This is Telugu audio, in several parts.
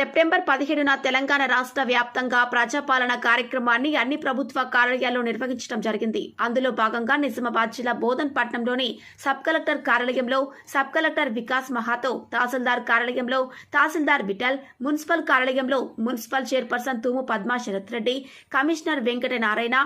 సెప్టెంబర్ పదిహేడున తెలంగాణ రాష్ట్ర వ్యాప్తంగా ప్రజాపాలన కార్యక్రమాన్ని అన్ని ప్రభుత్వ కార్యాలయాల్లో నిర్వహించడం జరిగింది. అందులో భాగంగా నిజామాబాద్ జిల్లా బోధన్ పట్నంలోని సబ్ కలెక్టర్ కార్యాలయంలో సబ్ కలెక్టర్ వికాస్ మహాతో తహసీల్దార్ కార్యాలయంలో తహసీల్దార్ విఠల్ మున్సిపల్ కార్యాలయంలో municipal chairperson Thumu Padma Sharath Reddy commissioner Venkata Narayana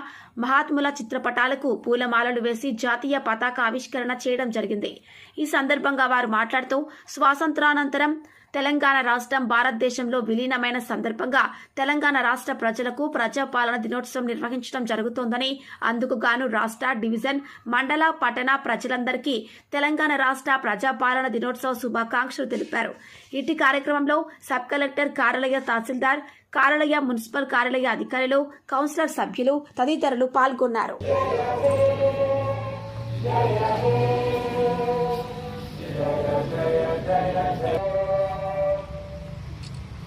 మహాత్ముల చిత్రపటాలకు పూలమాలలు వేసి జాతీయ పతాక ఆవిష్కరణ చేయడం జరిగింది. ఈ సందర్భంగా వారు మాట్లాడుతూ స్వాతంత్రానంతరం తెలంగాణ రాష్ట్రం భారతదేశంలో విలీనమైన సందర్భంగా తెలంగాణ రాష్ట్ర ప్రజలకు ప్రజాపాలన దినోత్సవం నిర్వహించడం జరుగుతోందని అందుకు గాను రాష్ట్ర డివిజన్ మండల పట్టణ ప్రజలందరికీ తెలంగాణ రాష్ట్ర ప్రజాపాలన దినోత్సవ శుభాకాంక్షలు తెలిపారు. ఇటు కార్యక్రమంలో సబ్ కలెక్టర్ కార్యాలయ తహసీల్దార్ కార్యాలయ మున్సిపల్ కార్యాలయ అధికారులు కౌన్సిలర్ సభ్యులు తదితరులు పాల్గొన్నారు.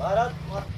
ఆ,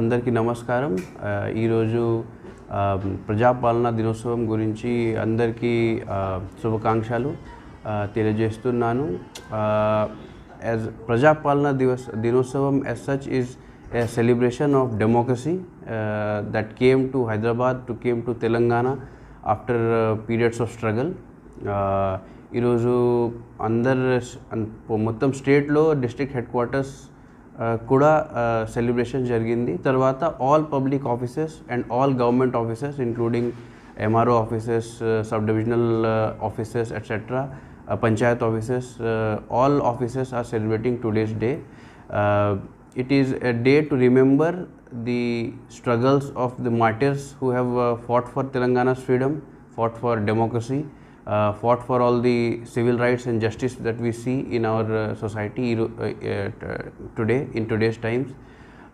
అందరికీ నమస్కారం. ఈరోజు ప్రజాపాలన దినోత్సవం గురించి అందరికీ శుభాకాంక్షలు తెలియజేస్తున్నాను. యాజ్ ప్రజాపాలన దివస్ దినోత్సవం as such is a celebration of democracy that came to Hyderabad to came to Telangana after periods of struggle ఈరోజు అందరు మొత్తం స్టేట్లో డిస్ట్రిక్ట్ హెడ్ క్వార్టర్స్ కూడా సెలబ్రేషన్ జరిగింది. తర్వాత all public offices and all government offices including MRO offices sub divisional offices etcetera panchayat offices all offices are celebrating today's day it is a day to remember the struggles of the martyrs who have fought for for freedom fought for democracy uh, fought for all the civil rights and justice that we see in our uh, society uh, uh, t- today in today's times.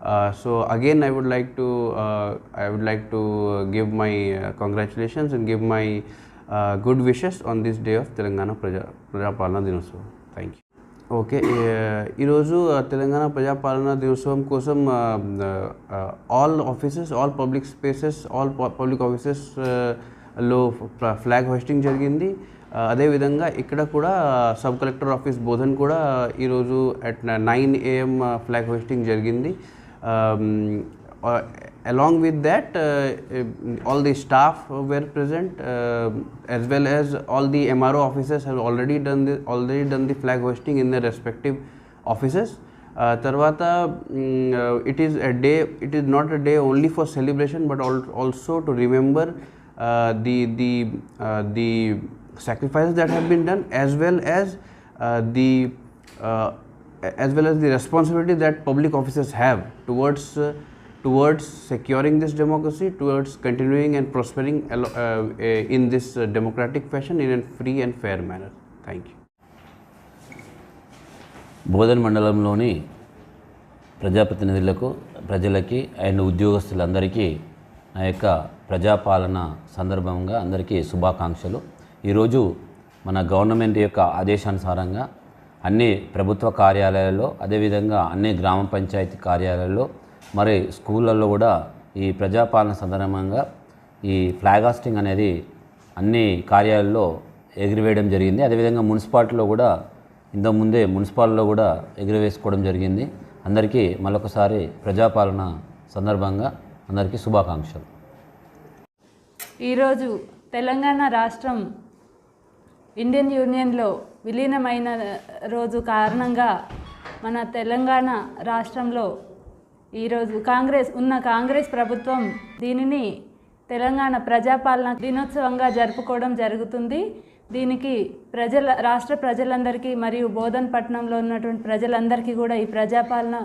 Uh, so again, I would like to uh, I would like to uh, give my uh, congratulations and give my uh, good wishes on this day of Telangana Praja Prajapalana Dinotsavam. Thank you. Okay ఏ- ఈరోజు ఆ, తెలంగాణ ప్రజాపాలన దినోత్సవం కోసం all offices all public spaces all public offices లో ఫ్లాగ్ హోస్టింగ్ జరిగింది. అదేవిధంగా ఇక్కడ కూడా సబ్ కలెక్టర్ ఆఫీస్ బోధన్ కూడా ఈరోజు at nine AM flag hosting జరిగింది. Along with that all the staff were present as well as all the MRO offices have already done the already done the flag hosting in the respective offices తర్వాత it is a day it is not a day only for celebration but all also to remember the the the sacrifices that have been done as well as uh, the uh, as well as the responsibility that public officers have towards uh, towards securing this democracy towards continuing and prospering alo- uh, uh, in this uh, democratic fashion in a free and fair manner thank you Bodhan మండలంలోని ప్రజాప్రతినిధులకు ప్రజలకి అండ్ ఉద్యోగస్తులందరికీ నా యొక్క ప్రజాపాలన సందర్భంగా అందరికీ శుభాకాంక్షలు. ఈరోజు మన గవర్నమెంట్ యొక్క ఆదేశానుసారంగా అన్ని ప్రభుత్వ కార్యాలయాల్లో అదేవిధంగా అన్ని గ్రామ పంచాయతీ కార్యాలయాల్లో మరి స్కూళ్ళల్లో కూడా ఈ ప్రజాపాలన సందర్భంగా ఈ ఫ్లాగ్ హాస్టింగ్ అనేది అన్ని కార్యాలయాల్లో ఎగిరివేయడం జరిగింది. అదేవిధంగా మున్సిపాలిటీలో కూడా ఇంతకుముందే మున్సిపాలిటీలో కూడా ఎగిరివేసుకోవడం జరిగింది. అందరికీ మరొకసారి ప్రజాపాలన సందర్భంగా అందరికీ శుభాకాంక్షలు. ఈరోజు తెలంగాణ రాష్ట్రం ఇండియన్ యూనియన్లో విలీనమైన రోజు కారణంగా మన తెలంగాణ రాష్ట్రంలో ఈరోజు కాంగ్రెస్ ఉన్న కాంగ్రెస్ ప్రభుత్వం దీనిని తెలంగాణ ప్రజాపాలన దినోత్సవంగా జరుపుకోవడం జరుగుతుంది. దీనికి ప్రజల రాష్ట్ర ప్రజలందరికీ మరియు బోధన్ పట్టణంలో ఉన్నటువంటి ప్రజలందరికీ కూడా ఈ ప్రజాపాలన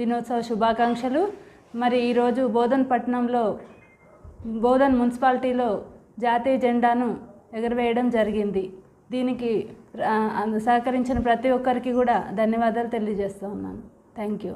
దినోత్సవ శుభాకాంక్షలు. మరి ఈరోజు బోధన్ పట్టణంలో బోధన్ మున్సిపాలిటీలో జాతీయ జెండాను ఎగరవేయడం జరిగింది. దీనికి సహకరించిన ప్రతి ఒక్కరికి కూడా ధన్యవాదాలు తెలియజేస్తూ ఉన్నాను. Thank you.